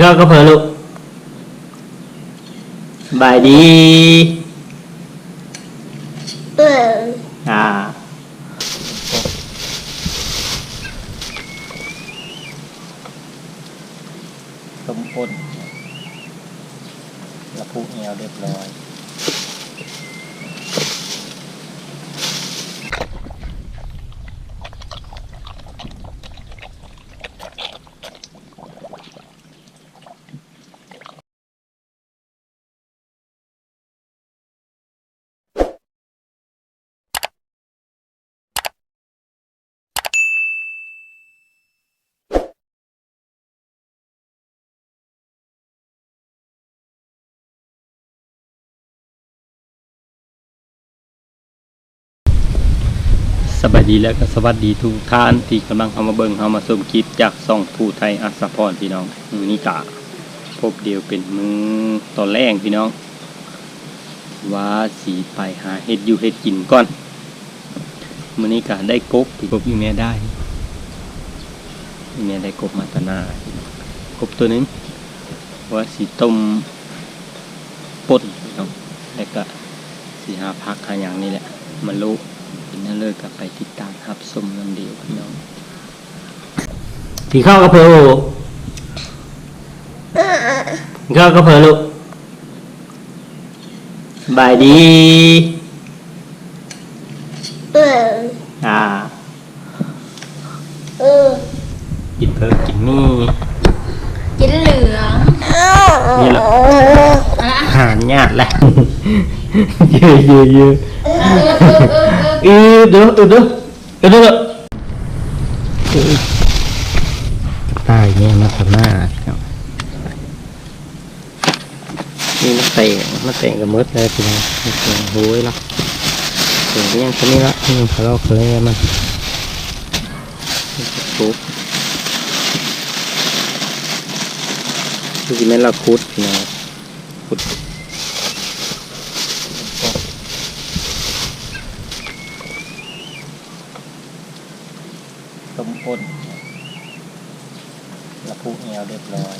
ก็ก็เพอลูกบายดี เออ อ่า ต้มข้นละพุเงียวเรียบร้อย สบายดีแล้วก็สวัสดีทุกท่านที่กำลังเข้ามาเบิ่งเข้ามาชมคลิปจากซ่องผู้ไทยอัสพรพี่น้องมือนี้กะพบเดียวเป็นมือตอนแรกพี่น้อง ว่าสีไปหาเห็ดอยู่เห็ดกินก่อนมือนี้กะได้กบพี่กบอีเมียได้อีเมียได้กบมาตะหนากบตัวหนึงว่าสีต้มป่นพี่น้องแล้วก็สีหาพักหาอย่างนี้แหละมันรู้ เป็นนั่นเลิกกับไปติดตามครับสมลำเดียวพี่น้องพี่ข้าวกระเพราข้าวกระเพราลูกบายดีเอออ่าเออกินเพิ่มกินนี่กินเหลืองนี่แหละอะหารยากแหละ เยอะเยอะเยอะเออเออเอดูตายเนี่ยมาทำหน้าครับนี่มันเตะมันเตะกับมดเลยพี่น้องมันเตะโหยละเตะยังคนนี้ละนี่มันทะเลาะกันเลยมันมันจะทุบคือแม่นเราคุดพี่น้องคุด ต้มข้นและพุเงียวเรียบร้อย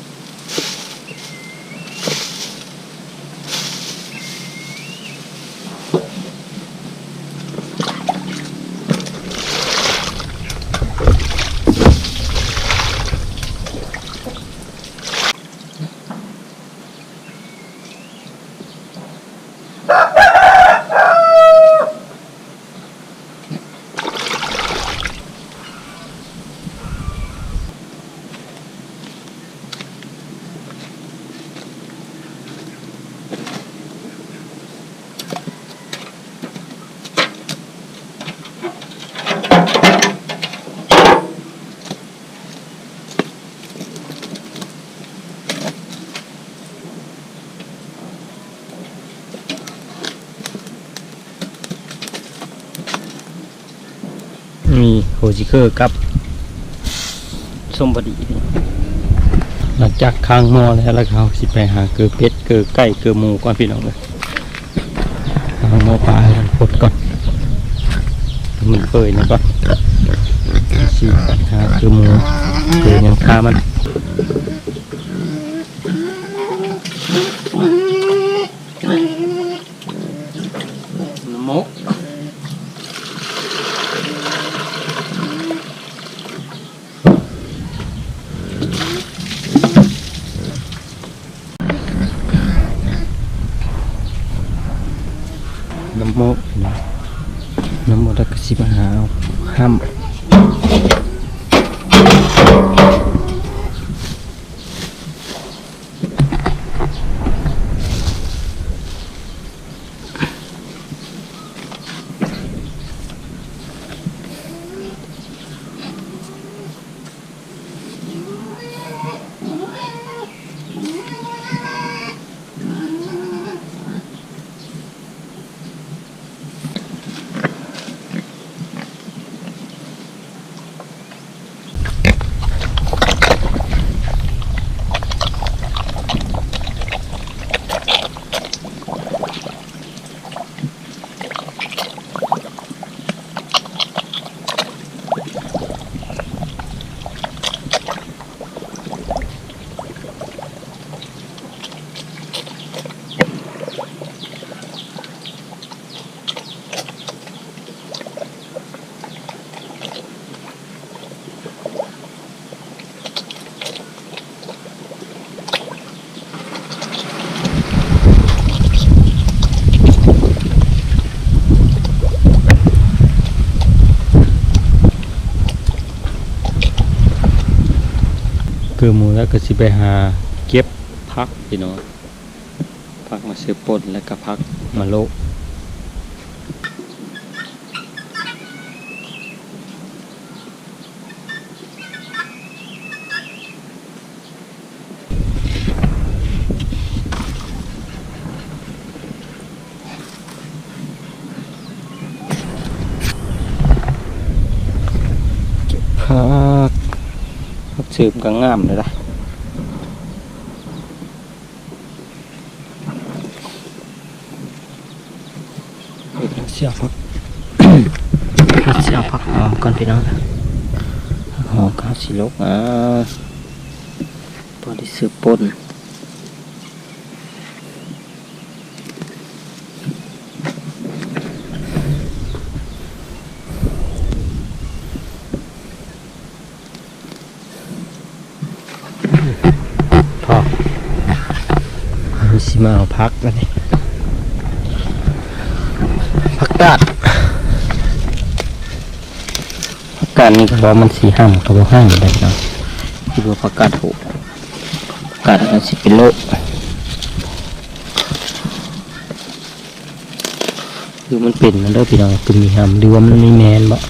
มี โฮจิเคอร์กับส้มบดี หลังจากค้างหม้อแล้วแล้วเขาสิไปหาเกลือเป็ดเกลือไก่เกลือหมูก่อนพี่น้องเลยค้างหม้อปลาให้มันพดก่อนมันเปื่อยนะก่อนสิหาเกลือหมูเกลือยังคามันมก น้ำโมกนะน้ำโมตะกสิมาหา อาห้ามคือหมูแล้วก็สิไปหาเก็บพักพี่น้องพักมาซื้อป่นแล้วก็พักมาโลกพักพัก สืบก็งามเลยละเสียพักเสียพักหอมก่อนพี่น้องหอมข้าวสีลกอะพอดีสืบปน มาพักแล้วนี่ผักกาดผักกาดนี่ก็บอกมันสีห้ามก็บอกห้ามได้เนาะที่ว่าผักกาดถูกผักกาดอันสิเป็นโลคือมันเป็นมันเด้อพี่น้องคือมีห้ามหรือว่ามันมีแมนบ่ง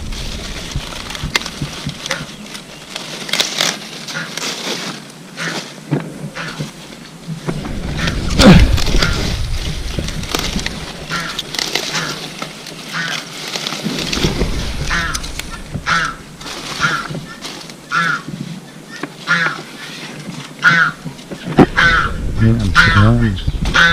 าม งาม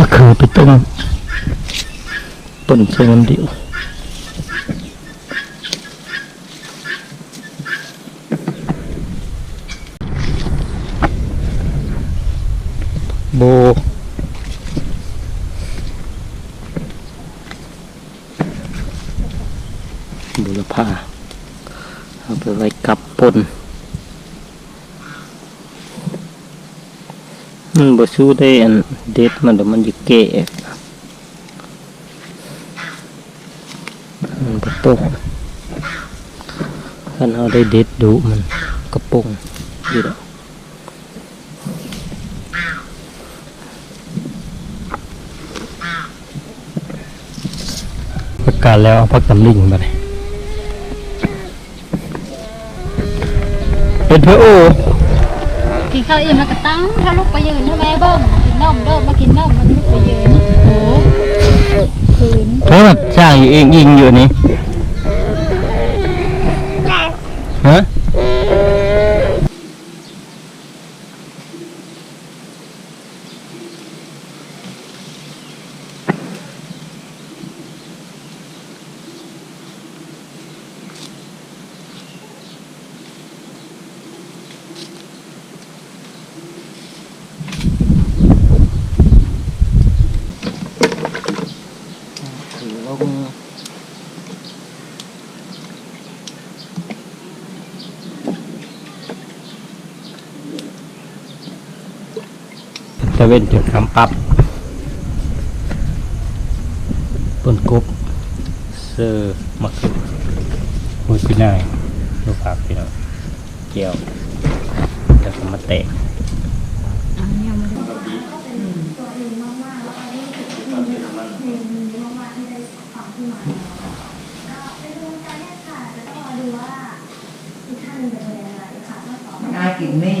มะเขือไปต้มต้นโซนเดียว โบ บุรพาเอาไปไว้กับปนมันบ่สู้ได้อันเด็ดมันเดี๋ยวมันจะเกะมันบ่ตกคันเอาได้เด็ดดูมันกระปงอยู่แล้วประ กาศแล้วเอาพักตำลิงมาเลยเป็นเพื่อโอกินข้าวอิ่มแล้วก็ตั้งถ้าลูกไปยืนใช่ไหมเบิ้มกินนมเด้อมากินนมมันลูกไปยืนโอ้คืนโทษสร้างอยู่เองยิงอยู่นี่ เว้นจนคำปับปนกบเซอร์มะเขือมุ้ยพี่นายลูกผักพี่น้องเกี่ยวแล้วก็มาแตกน่ากินนี่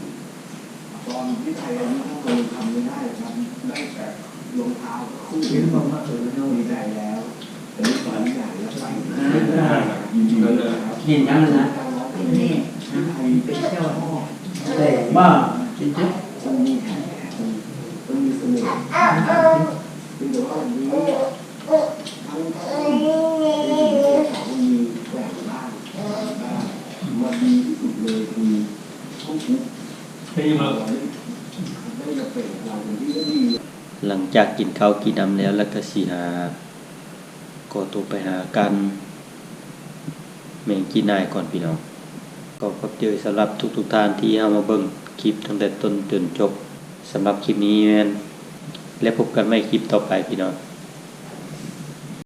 อนที่ไทยอันนี้เคยทำไม่ได้ครับได้แต่รองเท้าคู่เห็นบอกว่าเออน้องดีใจแล้วแต่นี่ฝันใหญ่แล้วใส่ยินดีเลยครับกินยังนะกินนี่ไทยเป็นเที่ยวพ่อแต่บ้าจริงมันมีแผลมันมันมีเสน่ห์เป็นแต่ว่าวันนี้ทั้งที่มันมีแปลกบ้างมันดีที่สุดเลยคือทุกทุกๆที่เป็นเราเป็นที่ดี หลังจากกินข้าวกินน้ำแล้วแล้วก็สิหาก็ตัวไปหากันแมงกีนายก่อนพี่น้องก็ขอบเจอสำหรับทุกๆท่านที่เข้ามาเบิ่งคลิปตั้งแต่ต้นจนจบสำหรับคลิปนี้แมนและพบกันใหม่คลิปต่อไปพี่น้อง